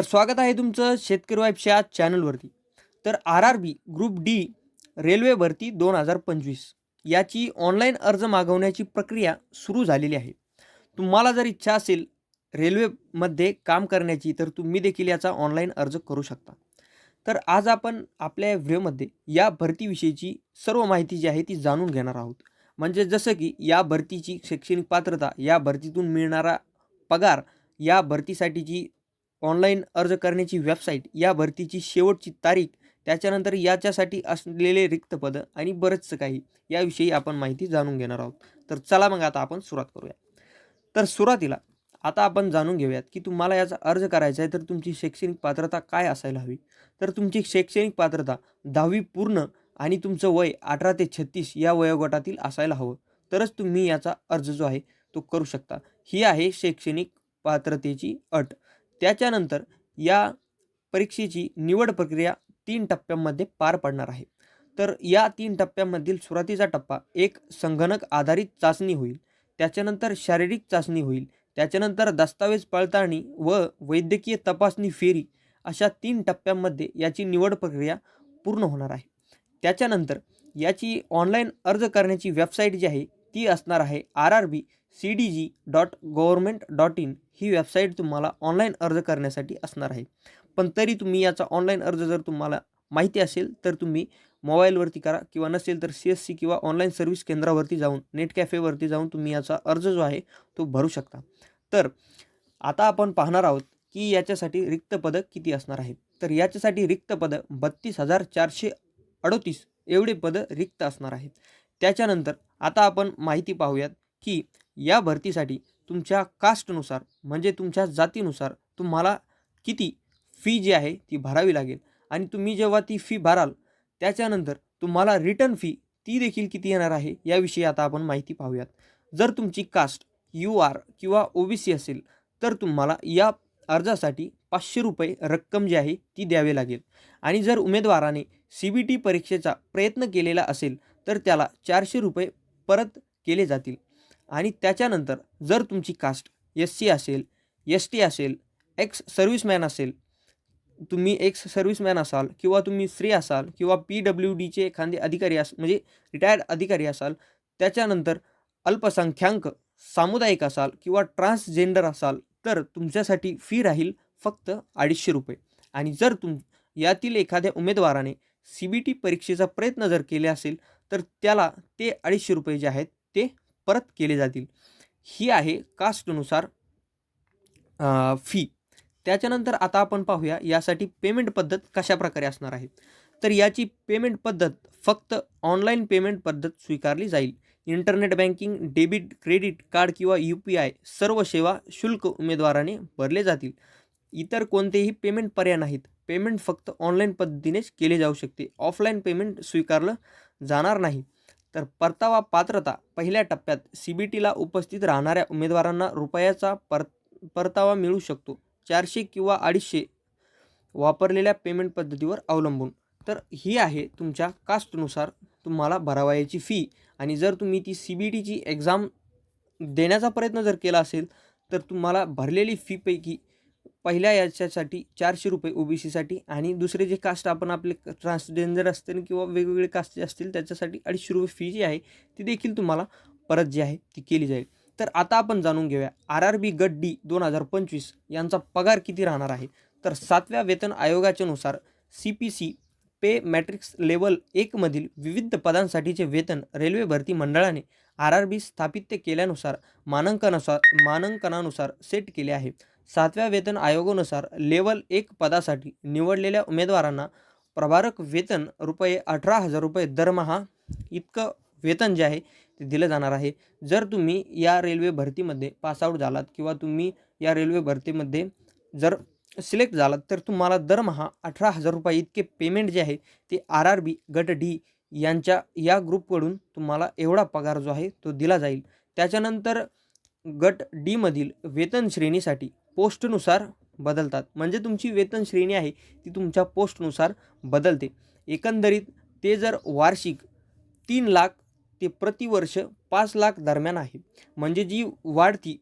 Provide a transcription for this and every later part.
तर स्वागत आहे तुमचं शेतकरी वाईफच्या चॅनलवरती. तर R R B group D railway भरती दोन हजार पंचवीस याची ऑनलाईन अर्ज मागवण्याची प्रक्रिया सुरू झालेली आहे. तुम्हाला जर इच्छा असेल रेल्वेमध्ये काम करण्याची तर तुम्ही देखील याचा ऑनलाईन अर्ज करू शकता. तर आज आपण आपल्या व्हिडिओमध्ये या भरतीविषयीची सर्व माहिती जी आहे ती जाणून घेणार आहोत. म्हणजे जसं की या भरतीची शैक्षणिक पात्रता या भरतीतून मिळणारा पगार या भरतीसाठीची ऑनलाईन अर्ज करण्याची वेबसाईट या भरतीची शेवटची तारीख त्याच्यानंतर याच्यासाठी असलेले रिक्त पदं आणि बरंचसं काही याविषयी आपण माहिती जाणून घेणार आहोत. तर चला मग आता आपण सुरुवात करूया. तर सुरुवातीला आता आपण जाणून घेऊयात की तुम्हाला याचा अर्ज करायचा आहे तर तुमची शैक्षणिक पात्रता काय असायला हवी? तर तुमची शैक्षणिक पात्रता दहावी पूर्ण आणि तुमचं वय अठरा ते छत्तीस या वयोगटातील असायला हवं. तरच तुम्ही याचा अर्ज जो आहे तो करू शकता. ही आहे शैक्षणिक पात्रतेची अट. त्याच्यानंतर या परीक्षेची निवड प्रक्रिया तीन टप्प्यांमध्ये पार पडणार आहे. तर या तीन टप्प्यांमधील सुरुवातीचा टप्पा एक संगणक आधारित चाचणी होईल त्याच्यानंतर शारीरिक चाचणी होईल त्याच्यानंतर दस्तावेज पडताळणी व वैद्यकीय तपासणी फेरी अशा तीन टप्प्यांमध्ये याची निवड प्रक्रिया पूर्ण होणार आहे. त्याच्यानंतर याची ऑनलाईन अर्ज करण्याची वेबसाईट जी आहे ती असणार आहे R R B C D G dot government dot in he website तुम्हाला ऑनलाईन अर्ज करण्यासाठी असणार आहे. पण तरी तुम्ही याचा ऑनलाईन अर्ज जर तुम्हाला माहिती असेल तर तुम्ही मोबाईलवरती करा किंवा नसेल तर सी एस सी किंवा ऑनलाईन सर्व्हिस केंद्रावरती जाऊन नेट कॅफेवरती जाऊन तुम्ही याचा अर्ज जो आहे तो भरू शकता. तर आता आपण पाहणार आहोत की याच्यासाठी रिक्त पदं किती असणार आहेत. तर याच्यासाठी रिक्त पदं बत्तीस हजार चारशे अडोतीस एवढे पदं रिक्त असणार आहेत. त्याच्यानंतर आता आपण माहिती पाहूयात की या भरतीसाठी तुमच्या कास्टनुसार म्हणजे तुमच्या जातीनुसार तुम्हाला किती फी जी आहे ती भरावी लागेल. आणि तुम्ही जेव्हा ती फी भराल त्याच्यानंतर तुम्हाला रिटर्न फी ती देखील किती येणार आहे याविषयी आता आपण माहिती पाहूयात. जर तुमची कास्ट यू आर किंवा ओ बी सी असेल तर तुम्हाला या अर्जासाठी पाचशे रुपये रक्कम जी आहे ती द्यावी लागेल. आणि जर उमेदवाराने सी बी टी परीक्षेचा प्रयत्न केलेला असेल तर त्याला चारशे रुपये परत केले जातील. आणि त्याच्यानंतर जर तुमची कास्ट एस सी असेल एस टी असेल एक्स सर्व्हिसमॅन असेल तुम्ही एक्स सर्व्हिसमॅन असाल किंवा तुम्ही स्त्री असाल किंवा पी डब्ल्यू डीचे एखादे अधिकारी अस म्हणजे रिटायर्ड अधिकारी असाल त्याच्यानंतर अल्पसंख्याक सामुदायिक असाल किंवा ट्रान्सजेंडर असाल तर तुमच्यासाठी फी राहील फक्त अडीचशे रुपये. आणि जर तुम यातील एखाद्या उमेदवाराने सी बी टी परीक्षेचा प्रयत्न जर केले असेल तर त्याला ते अडीचशे रुपये जे आहेत ते परत केले जातील. ही आहे कास्टनुसार फी त्याच्यानंतर आता आपण पाहूया यासाठी पेमेंट पद्धत कशा प्रकारे असणार आहे. तर याची पेमेंट पद्धत फक्त ऑनलाईन पेमेंट पद्धत स्वीकारली जाईल. Internet banking debit credit card किंवा यू पी आय सर्व सेवा शुल्क उमेदवाराने भरले जातील. इतर कोणतेही पेमेंट पर्याय नाहीत. पेमेंट फक्त ऑनलाईन पद्धतीनेच केले जाऊ शकते. ऑफलाईन पेमेंट स्वीकारलं जाणार नाही. तर परतावा पात्रता पहिल्या टप्प्यात सी बी टीला उपस्थित राहणाऱ्या उमेदवारांना रुपयाचा पर परतावा मिळू शकतो. चारशे किंवा अडीचशे वापरलेल्या पेमेंट पद्धतीवर अवलंबून. तर ही आहे तुमच्या कास्टनुसार तुम्हाला भरावयाची फी आणि जर तुम्ही ती सी बी टीची एक्झाम देण्याचा प्रयत्न जर केला असेल तर तुम्हाला भरलेली फीपैकी पहिल्या याच्यासाठी चारशे रुपये ओ बी सीसाठी आणि दुसरे जे कास्ट आपण आपले ट्रान्सजेंडर असतील किंवा वेगवेगळे कास्ट जे असतील त्याच्यासाठी अडीचशे रुपये फी जी आहे ती देखील तुम्हाला परत जी आहे ती केली जाईल. तर आता आपण जाणून घेऊया आर आर बी गट डी दोन हजार पंचवीस यांचा पगार किती राहणार आहे? तर सातव्या वेतन आयोगाच्यानुसार C P C pay matrix level एकमधील विविध पदांसाठीचे वेतन रेल्वे भरती मंडळाने आर आर बी स्थापित केल्यानुसार मानांकनानुसार मानांकनानुसार सेट केले आहे. सातव्या वेतन आयोगानुसार लेवल एक पदासाठी निवडलेल्या उमेदवारांना प्रभारक वेतन रुपये अठरा हजार रुपये दरमहा इतकं वेतन जे आहे ते दिलं जाणार आहे. जर तुम्ही या रेल्वे भरतीमध्ये पासआउट झालात किंवा तुम्ही या रेल्वे भरतीमध्ये जर सिलेक्ट झालात तर तुम्हाला दरमहा अठरा हजार रुपये इतके पेमेंट जे आहे ते आर आर बी गट डी यांच्या या ग्रुपकडून तुम्हाला एवढा पगार जो आहे तो दिला जाईल. त्याच्यानंतर गट डीमधील वेतन श्रेणीसाठी पोस्टनुसार बदलतात. म्हणजे तुमची वेतन श्रेणी आहे ती तुमच्या पोस्टनुसार बदलते. एकंदरीत ते जर वार्षिक तीन लाख ते प्रतिवर्ष पाच लाख दरम्यान आहे. म्हणजे जी वाढती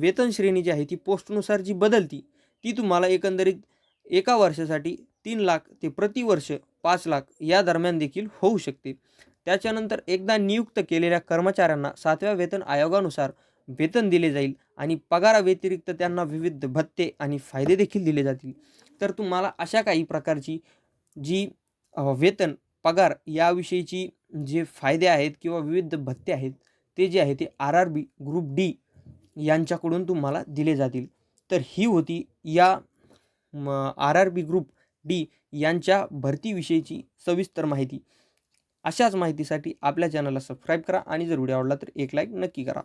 वेतन श्रेणी जी आहे ती पोस्टनुसार जी बदलती ती तुम्हाला एकंदरीत एका वर्षासाठी तीन लाख ते प्रतिवर्ष पाच लाख या दरम्यान देखील होऊ शकते. त्याच्यानंतर एकदा नियुक्त केलेल्या कर्मचाऱ्यांना सातव्या वेतन आयोगानुसार वेतन दिले जाईल आणि पगाराव्यतिरिक्त त्यांना विविध भत्ते आणि फायदे देखील दिले जातील. तर तुम्हाला अशा काही प्रकारची जी वेतन पगार याविषयीची जे फायदे आहेत किंवा विविध भत्ते आहेत ते जे आहे ते R R B group D यांच्याकडून तुम्हाला दिले जातील. तर ही होती या R R B group D यांच्या भरतीविषयीची सविस्तर माहिती. अशाच माहितीसाठी आपल्या चॅनलला सबस्क्राईब करा आणि जर व्हिडिओ आवडला तर एक लाईक नक्की करा.